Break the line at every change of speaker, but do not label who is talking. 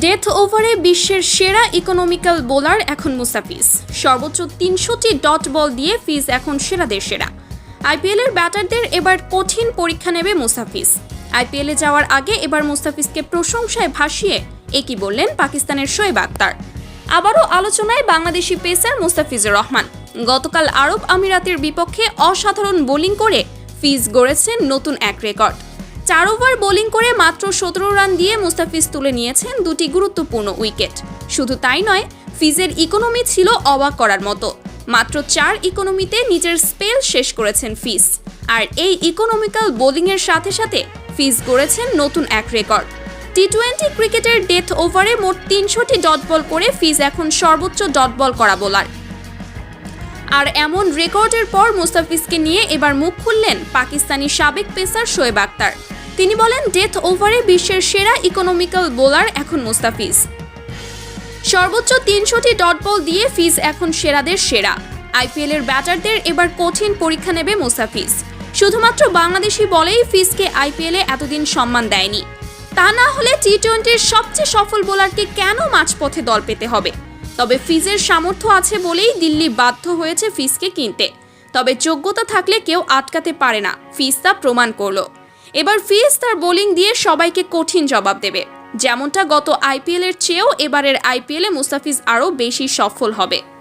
Death ওভারে বিশ্বের সেরা ইকোনমিক্যাল বোলার এখন মুস্তাফিজ সর্বোচ্চ তিনশোটি ডট বল দিয়ে ফিজ এখন সেরাদের সেরা। আইপিএলের ব্যাটারদের এবার কঠিন পরীক্ষা নেবে মুস্তাফিজ আইপিএলে যাওয়ার আগে এবার মুস্তাফিজকে প্রশংসায় ভাসিয়ে একই বললেন পাকিস্তানের শোয়েব আক্তার। আবারও আলোচনায় বাংলাদেশি পেসার মুস্তাফিজুর রহমান। গতকাল আরব আমিরাতের বিপক্ষে অসাধারণ বোলিং করে ফিজ গড়েছেন নতুন এক রেকর্ড চার ওভার বোলিং করে মাত্র সতেরো রান দিয়ে মুস্তাফিজ তুলে নিয়েছেন দুটি গুরুত্বপূর্ণ উইকেট। শুধু তাই নয়, ফিজের ইকোনমি ছিল অবাক করার মতো। মাত্র চার ইকোনমিতে নিজের স্পেল শেষ করেছেন ফিজ। আর এই ইকোনমিক্যাল বোলিংয়ের সাথে সাথে ফিজ গড়েছেন নতুন এক রেকর্ড। টি টোয়েন্টি ক্রিকেটের ডেথ ওভারে মোট তিনশোটি ডট বল করে ফিজ এখন সর্বোচ্চ ডট বল করা বোলার। আর এমন রেকর্ডের পর মুস্তাফিজকে নিয়ে এবার মুখ খুললেন পাকিস্তানি সাবেক পেসার শোয়েব আক্তার তিনি বলেন ডেথ ওভারে বিশ্বের সেরা ইকোনমিক্যাল বোলার এখন মুস্তাফিজ। সর্বোচ্চ তিনশোটি ডট বল দিয়ে ফিজ এখন সেরাদের সেরা। আইপিএলের ব্যাটারদের এবার কঠিন পরীক্ষা নেবে মুস্তাফিজ। শুধুমাত্র বাংলাদেশি বলেই ফিজকে আইপিএলে এতদিন সম্মান দেয়নি। তা না হলে টি টোয়েন্টির সবচেয়ে সফল বোলারকে কেন মাঝপথে দল পেতে হবে? তবে ফিজের সামর্থ্য আছে বলেই দিল্লি বাধ্য হয়েছে ফিজকে কিনতে। তবে যোগ্যতা থাকলে কেউ আটকাতে পারে না। ফিজ তা প্রমাণ করল। এবার ফিস তার বোলিং দিয়ে সবাইকে কঠিন জবাব দেবে। যেমনটা গত আইপিএলের চেয়েও এবারের আইপিএলে মুস্তাফিজ আরও বেশি সফল হবে।